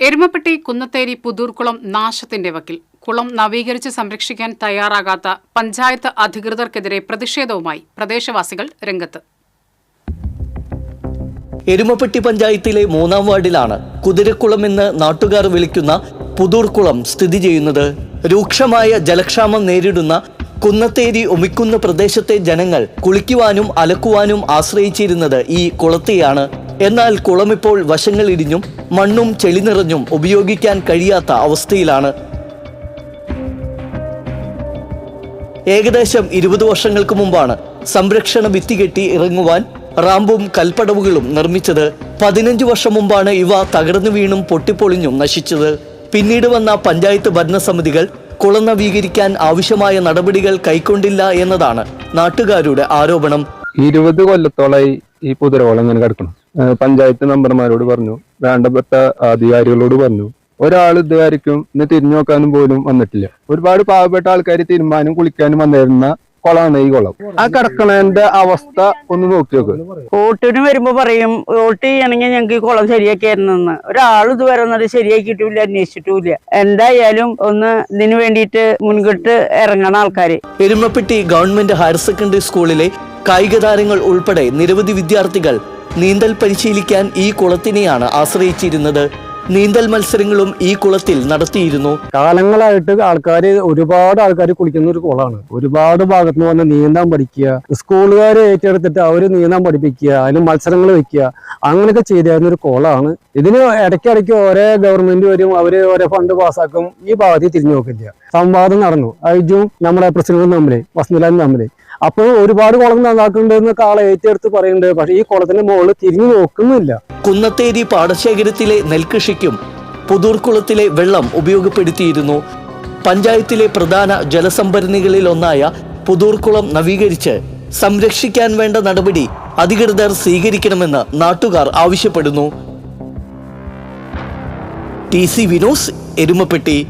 എരുമപ്പെട്ടി കുന്നത്തേരി പുതൂർക്കുളം നാശത്തിന്റെ വക്കിൽ. കുളം നവീകരിച്ച് സംരക്ഷിക്കാൻ തയ്യാറാകാത്ത പഞ്ചായത്ത് അധികൃതർക്കെതിരെ പ്രതിഷേധവുമായി പ്രദേശവാസികൾ രംഗത്ത്. എരുമപ്പെട്ടി പഞ്ചായത്തിലെ മൂന്നാം വാർഡിലാണ് കുതിരക്കുളം എന്ന് നാട്ടുകാർ വിളിക്കുന്ന പുതൂർക്കുളം സ്ഥിതി ചെയ്യുന്നത്. രൂക്ഷമായ ജലക്ഷാമം നേരിടുന്ന കുന്നത്തേരി ഒമിക്കുന്ന പ്രദേശത്തെ ജനങ്ങൾ കുളിക്കുവാനും അലക്കുവാനും ആശ്രയിച്ചിരുന്നത് ഈ കുളത്തെയാണ്. എന്നാൽ കുളമിപ്പോൾ വശങ്ങളിടിഞ്ഞും മണ്ണും ചെളി നിറഞ്ഞും ഉപയോഗിക്കാൻ കഴിയാത്ത അവസ്ഥയിലാണ്. ഏകദേശം ഇരുപത് വർഷങ്ങൾക്ക് മുമ്പാണ് സംരക്ഷണ ഭിത്തി കെട്ടി ഇറങ്ങുവാൻ റാമ്പും കൽപ്പടവുകളും നിർമ്മിച്ചത്. പതിനഞ്ച് വർഷം മുമ്പാണ് ഇവ തകർന്നു വീണും പൊട്ടിപ്പൊളിഞ്ഞും നശിച്ചത്. പിന്നീട് വന്ന പഞ്ചായത്ത് ഭരണസമിതികൾ കുളം നവീകരിക്കാൻ ആവശ്യമായ നടപടികൾ കൈക്കൊണ്ടില്ല എന്നതാണ് നാട്ടുകാരുടെ ആരോപണം. ഇരുപത് കൊല്ലത്തോളായി ഈ പുതിരവോളം ഇങ്ങനെ കിടക്കണം പഞ്ചായത്ത് മെമ്പർമാരോട് പറഞ്ഞു വേണ്ടപ്പെട്ട അധികാരികളോട് പറഞ്ഞു. ഒരാൾ ഇതുവരെക്കും ഇന്ന് തിരിഞ്ഞു നോക്കാനും പോലും വന്നിട്ടില്ല. ഒരുപാട് പാവപ്പെട്ട ആൾക്കാർ തിരുമാനും കുളിക്കാനും വന്നിരുന്ന കുളമാണ് ഈ കൊളം. ആ കിടക്കണതിന്റെ അവസ്ഥ ഒന്ന് നോക്കി നോക്ക്. വോട്ടിന് വരുമ്പോ പറയും വോട്ട് ചെയ്യണമെങ്കിൽ ഞങ്ങൾക്ക് ഈ കുളം ശരിയാക്കിയായിരുന്നെന്ന് ഒരാൾ ഇതുവരെ ഒന്നും ശരിയാക്കിയിട്ടില്ല അന്വേഷിച്ചിട്ടുമില്ല. എന്തായാലും ഒന്ന് ഇതിനു വേണ്ടിയിട്ട് മുൻകിട്ട് ഇറങ്ങണ ആൾക്കാര്. എരുമപ്പെട്ടി ഗവൺമെന്റ് ഹയർ സെക്കൻഡറി സ്കൂളിലെ കായിക താരങ്ങൾ ഉൾപ്പെടെ നിരവധി വിദ്യാർത്ഥികൾ നീന്തൽ പരിശീലിക്കാൻ ഈ കുളത്തിനെയാണ് ആശ്രയിച്ചിരുന്നത്. നീന്തൽ മത്സരങ്ങളും ഈ കുളത്തിൽ നടത്തിയിരുന്നു. കാലങ്ങളായിട്ട് ആൾക്കാർ ഒരുപാട് ആൾക്കാർ കുളിക്കുന്ന ഒരു കുളമാണ്. ഒരുപാട് ഭാഗത്ത് നിന്ന് വന്ന് നീന്താൻ പഠിക്കുക സ്കൂളുകാർ ഏറ്റെടുത്തിട്ട് അവർ നീന്താൻ പഠിപ്പിക്കുക അതിന് മത്സരങ്ങൾ വെക്കുക അങ്ങനെയൊക്കെ ചെയ്തായിരുന്ന ഒരു കുളമാണ്. ഇതിന് ഇടയ്ക്കിടയ്ക്ക് ഓരോ ഗവൺമെന്റ് വരും അവർ ഓരോ ഫണ്ട് പാസ്സാക്കും ഈ ഭാഗത്ത് തിരിഞ്ഞു നോക്കില്ല സംവാദം നടന്നു. ഐജും നമ്മുടെ പ്രസിഡന്റും തമ്മിൽ വസന്തലാലും തമ്മിൽ അപ്പോൾ ഒരുപാട് കുളം നന്നാക്കുന്നുണ്ട് ആളെ ഏറ്റെടുത്ത് പറയുന്നുണ്ട്. പക്ഷേ ഈ കുളത്തിന്റെ മുകളിൽ തിരിഞ്ഞു നോക്കുന്നില്ല. കുന്നത്തേരി പാടശേഖരത്തിലെ നെൽകൃഷിക്കും പുതൂർക്കുളത്തിലെ വെള്ളം ഉപയോഗപ്പെടുത്തിയിരുന്നു. പഞ്ചായത്തിലെ പ്രധാന ജലസംഭരണികളിൽ ഒന്നായ പുതൂർക്കുളം നവീകരിച്ച് സംരക്ഷിക്കാൻ വേണ്ട നടപടി അധികൃതർ സ്വീകരിക്കണമെന്ന് നാട്ടുകാർ ആവശ്യപ്പെടുന്നു. T C Vinos Erumapetty.